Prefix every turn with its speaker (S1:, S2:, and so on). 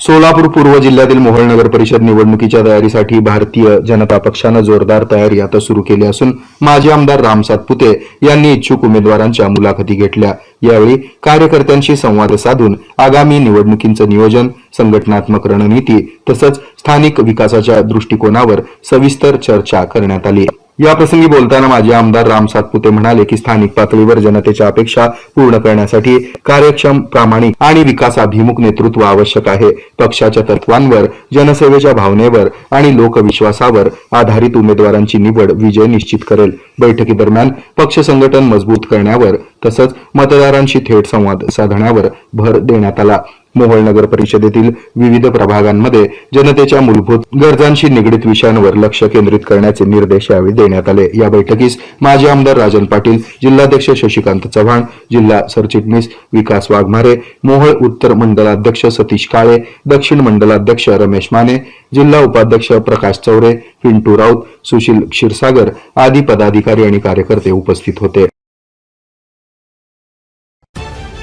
S1: सोलापूर पूर्व जिल्ह्यातील मोहोळ नगर परिषद निवडणुकीच्या तयारीसाठी भारतीय जनता पक्षानं जोरदार तयारी आता सुरू केली असून माजी आमदार राम सातपुते यांनी इच्छुक उमेदवारांच्या मुलाखती घेतल्या. यावेळी कार्यकर्त्यांशी संवाद साधून आगामी निवडणुकींचं नियोजन संघटनात्मक रणनीती तसंच स्थानिक विकासाच्या दृष्टिकोनावर सविस्तर चर्चा करण्यात आली. याप्रसंगी बोलताना माजी आमदार राम सातपुते म्हणाले की स्थानिक पातळीवर जनतेच्या अपेक्षा पूर्ण करण्यासाठी कार्यक्षम प्रामाणिक आणि विकासाभिमुख नेतृत्व आवश्यक आहे. पक्षाच्या तत्वांवर जनसेवेच्या भावनेवर आणि लोकविश्वासावर आधारित उमेदवारांची निवड विजय निश्चित करेल. बैठकीदरम्यान पक्ष संघटन मजबूत करण्यावर तसंच मतदारांशी थेट संवाद साधण्यावर भर देण्यात आला. मोहोळ नगर परिषदेतील विविध प्रभागांमध्ये जनतेच्या मूलभूत गरजांशी निगडीत विषयांवर लक्ष केंद्रित करण्याचे निर्देश यावेळी देण्यात आले. या बैठकीस माजी आमदार राजन पाटील जिल्हाध्यक्ष शशिकांत चव्हाण जिल्हा सरचिटणीस विकास वाघमारे मोहोळ उत्तर मंडलाध्यक्ष सतीश काळे दक्षिण मंडलाध्यक्ष रमेश माने जिल्हा उपाध्यक्ष प्रकाश चौरे पिंटू राऊत सुशील क्षीरसागर आदी पदाधिकारी आणि कार्यकर्ते उपस्थित होते.